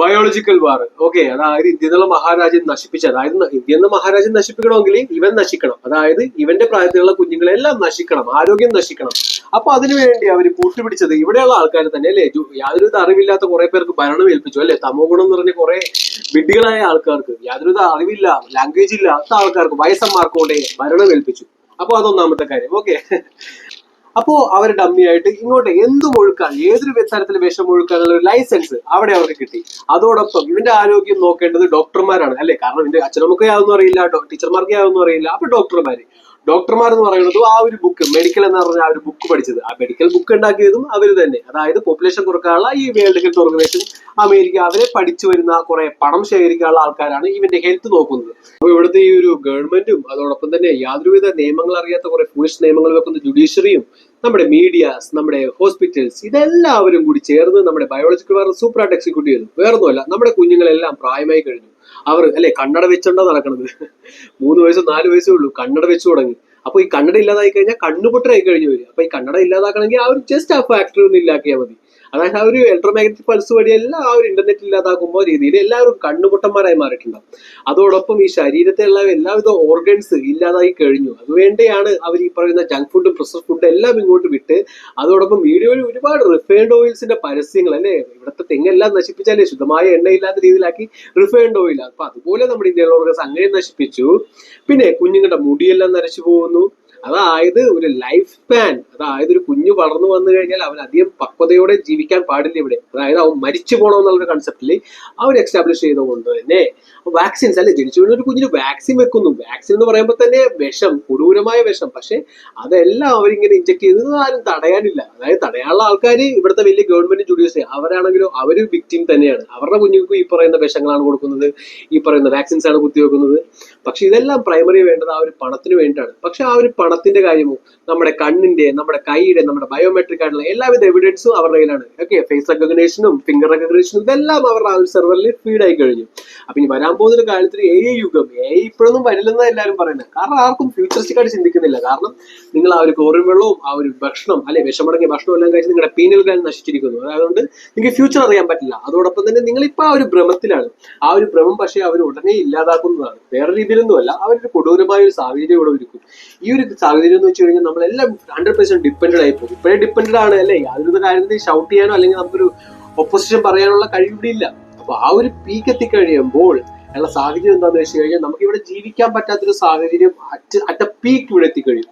Biological war okay അതായത് India എന്നുള്ള മഹാരാജ്യം നശിപ്പിച്ച അതായത് ഇന്ത്യ എന്ന മഹാരാജ്യം നശിപ്പിക്കണമെങ്കിൽ ഇവൻ നശിക്കണം. അതായത് ഇവന്റെ പ്രായത്തിലുള്ള കുഞ്ഞുങ്ങളെല്ലാം നശിക്കണം ആരോഗ്യം നശിക്കണം. അപ്പൊ അതിനുവേണ്ടി അവർ കൂട്ടുപിടിച്ചത് ഇവിടെയുള്ള ആൾക്കാർ തന്നെ അല്ലേ? യാതൊരുവിധ അറിവില്ലാത്ത കുറെ പേർക്ക് ഭരണം ഏൽപ്പിച്ചു അല്ലെ? തമോ ഗുണം എന്ന് പറഞ്ഞ കുറെ വിഡ്ഢികളായ ആൾക്കാർക്ക് യാതൊരുവിധ അറിവില്ല ലാംഗ്വേജ് ഇല്ലാത്ത ആൾക്കാർക്ക് വയസ്സന്മാർക്കോടെ ഭരണം ഏൽപ്പിച്ചു. അപ്പൊ അതൊന്നാമത്തെ കാര്യം. ഓക്കെ അപ്പോ അവർ ഡമ്മി ആയിട്ട് ഇങ്ങോട്ട് എന്തും ഒഴുക്കാൻ ഏതൊരു തരത്തിൽ വിഷം ഒഴുക്കാനുള്ള ഒരു ലൈസൻസ് അവിടെ അവർക്ക് കിട്ടി. അതോടൊപ്പം ഇവന്റെ ആരോഗ്യം നോക്കേണ്ടത് ഡോക്ടർമാരാണ് അല്ലെ? കാരണം ഇവന്റെ അച്ഛനമ്മക്ക് യാതൊന്നും അറിയില്ല ടീച്ചർമാർക്ക് യാതൊന്നും അറിയില്ല. അപ്പൊ ഡോക്ടർമാര് ഡോക്ടർമാർ എന്ന് പറയുന്നത് ആ ഒരു ബുക്ക് മെഡിക്കൽ എന്ന് പറഞ്ഞ ആ ഒരു ബുക്ക് പഠിച്ചത്. ആ മെഡിക്കൽ ബുക്ക് ഉണ്ടാക്കിയതും അവർ തന്നെ. അതായത് പോപ്പുലേഷൻ കുറക്കാനുള്ള ഈ വേൾഡ് ഹെൽത്ത് ഓർഗനൈസേഷൻ അമേരിക്ക അവരെ പഠിച്ചു വരുന്ന കുറെ പണം ശേഖരിക്കാനുള്ള ആൾക്കാരാണ് ഇവന്റെ ഹെൽത്ത് നോക്കുന്നത്. അപ്പൊ ഇവിടുത്തെ ഈ ഒരു ഗവൺമെന്റും അതോടൊപ്പം തന്നെ യാതൊരുവിധ നിയമങ്ങൾ അറിയാത്ത കുറെ ഫുളിഷ് നിയമങ്ങൾ വെക്കുന്ന ജുഡീഷ്യറിയും നമ്മുടെ മീഡിയാസ് നമ്മുടെ ഹോസ്പിറ്റൽസ് ഇതെല്ലാവരും കൂടി ചേർന്ന് നമ്മുടെ ബയോളജിക്കൽ വേറെ സൂപ്പറായിട്ട് എക്സിക്യൂട്ട് ചെയ്തു. വേറൊന്നുമല്ല നമ്മുടെ കുഞ്ഞുങ്ങളെല്ലാം പ്രായമായി കഴിഞ്ഞു. അവർ അല്ലെ കണ്ണട വെച്ചോണ്ടാ നടക്കണത്. മൂന്ന് വയസ്സും നാല് വയസ്സേ ഉള്ളൂ കണ്ണട വെച്ചു തുടങ്ങി. അപ്പൊ ഈ കണ്ണട ഇല്ലാതായി കഴിഞ്ഞാൽ കണ്ണുപൊട്ടരായി കഴിഞ്ഞു വരും അപ്പൊ ഈ കണ്ണട ഇല്ലാതാക്കണമെങ്കിൽ ആ ഒരു ജസ്റ്റ് ആ ഫാക്ടറി ഒന്ന് ഇല്ലാക്കിയാൽ മതി. അതായത് ആ ഒരു ഇലക്ട്രോമാഗ്നറ്റിക് പൾസ് വഴി എല്ലാം ആ ഒരു ഇന്റർനെറ്റ് ഇല്ലാതാക്കുമ്പോൾ രീതിയിൽ എല്ലാവരും കണ്ണുപൊട്ടന്മാരായി മാറിയിട്ടുണ്ടാവും. അതോടൊപ്പം ഈ ശരീരത്തിലുള്ള എല്ലാവിധ ഓർഗൻസ് ഇല്ലാതായി കഴിഞ്ഞു. അതുവേണ്ടിയാണ് അവർ ഈ പറയുന്ന ജങ്ക് ഫുഡും പ്രോസസ് ഫുഡും എല്ലാം ഇങ്ങോട്ട് വിട്ട് അതോടൊപ്പം വീഡിയോയിൽ ഒരുപാട് റിഫൈൻഡ് ഓയിൽസിന്റെ പരസ്യങ്ങൾ അല്ലേ? ഇവിടുത്തെ തെങ്ങെല്ലാം നശിപ്പിച്ചാലേ ശുദ്ധമായ എണ്ണയില്ലാത്ത രീതിയിലാക്കി റിഫൈൻഡ് ഓയിൽ അപ്പൊ അതുപോലെ നമ്മുടെ ഇന്ത്യയിലുള്ള ഓർഗൻസ് അങ്ങനെ നശിപ്പിച്ചു. പിന്നെ കുഞ്ഞുങ്ങളുടെ മുടിയെല്ലാം നരച്ചു പോകുന്നു. അതായത് ഒരു ലൈഫ് സ്പാൻ അതായത് ഒരു കുഞ്ഞു വളർന്നു വന്നു കഴിഞ്ഞാൽ അവൻ അധികം പക്വതയോടെ ജീവിക്കാൻ പാടില്ല ഇവിടെ. അതായത് അവൻ മരിച്ചു പോകണം എന്നുള്ള കൺസെപ്റ്റിൽ അവർ എസ്റ്റാബ്ലിഷ് ചെയ്തുകൊണ്ട് തന്നെ വാക്സിൻസ് അല്ലെ ജനിച്ചു വീണ ഒരു കുഞ്ഞിന് വാക്സിൻ വെക്കുന്നു. വാക്സിൻ എന്ന് പറയുമ്പോൾ തന്നെ വിഷം കൊടൂരമായ വിഷം. പക്ഷെ അതെല്ലാം അവരിങ്ങനെ ഇഞ്ചക്ട് ചെയ്തത് ആരും തടയാനില്ല. അതായത് തടയാനുള്ള ആൾക്കാർ ഇവിടുത്തെ വലിയ ഗവൺമെന്റ് ജുഡീഷ്യറി അവരാണെങ്കിലും അവർ വിക്ടിം തന്നെയാണ്. അവരുടെ കുഞ്ഞുങ്ങൾക്ക് ഈ പറയുന്ന വിഷങ്ങളാണ് കൊടുക്കുന്നത്. ഈ പറയുന്ന വാക്സിൻസ് ആണ് കുത്തിവെക്കുന്നത്. പക്ഷെ ഇതെല്ലാം പ്രൈമറി വേണ്ടത് ആ ഒരു പണത്തിന് വേണ്ടിയിട്ടാണ് പക്ഷെ ആ ഒരു പണത്തിന്റെ കാര്യമോ നമ്മുടെ കണ്ണിന്റെ നമ്മുടെ കൈയുടെ നമ്മുടെ ബയോമെട്രിക് ആയിട്ടുള്ള എല്ലാവിധ എവിഡൻസും അവരുടെ കയ്യിലാണ്. ഓക്കെ ഫേസ് റെക്കഗ്നേഷനും ഫിംഗർ റെക്കഗ്നേഷനും ഇതെല്ലാം അവരുടെ ആ ഒരു സെർവറിൽ ഫീഡ് ആയി കഴിഞ്ഞു. അപ്പൊ ഇനി വരാൻ പോകുന്ന ഒരു കാലത്തിൽ എ ഐ യുഗം. എ ഐ ഇപ്പോഴൊന്നും വരില്ലെന്ന് എല്ലാവരും പറയുന്നത്. കാരണം ആർക്കും ഫ്യൂച്ചറിസ്റ്റിക് ആയിട്ട് ചിന്തിക്കുന്നില്ല. കാരണം നിങ്ങൾ ആ ഒരു കോറും വെള്ളവും ആ ഒരു ഭക്ഷണം അല്ലെ വിഷമടങ്ങിയ ഭക്ഷണം എല്ലാം കഴിച്ച് നിങ്ങളുടെ പീനൽ നശിച്ചിരിക്കുന്നു. അതുകൊണ്ട് നിങ്ങൾക്ക് ഫ്യൂച്ചർ അറിയാൻ പറ്റില്ല. അതോടൊപ്പം തന്നെ നിങ്ങൾ ഇപ്പൊ ആ ഒരു ഭ്രമത്തിലാണ്. ആ ഒരു ഭ്രമം പക്ഷേ അവർ ഉടനെ ഇല്ലാതാക്കുന്നതാണ്. വേറെ രീതിയിലൊന്നുമല്ല. അവരൊരു കൊടൂരമായ ഒരു സാഹചര്യം ഇവിടെ ഒരുക്കും. ഈ ഒരു സാഹചര്യം എന്ന് വെച്ച് കഴിഞ്ഞാൽ നമ്മളെല്ലാം ഹൺഡ്രഡ് പെർസെന്റ് ഡിപ്പെൻഡ് ആയി പോകും. ഇപ്പോഴേ ഡിപ്പെൻഡ് ആണ് അല്ലേ? യാതൊരു കാര്യത്തിൽ ഷൗട്ട് ചെയ്യാനോ അല്ലെങ്കിൽ നമുക്കൊരു ഒപ്പോസിഷൻ പറയാനുള്ള കഴിവ് ഇവിടെ ഇല്ല അപ്പൊ ആ ഒരു പീക്ക് എത്തിക്കഴിയുമ്പോൾ ഉള്ള സാഹചര്യം എന്താണെന്ന് വെച്ച് കഴിഞ്ഞാൽ നമുക്ക് ഇവിടെ ജീവിക്കാൻ പറ്റാത്തൊരു സാഹചര്യം അറ്റ് അറ്റ് പീക്ക് ഇവിടെ എത്തിക്കഴിയും.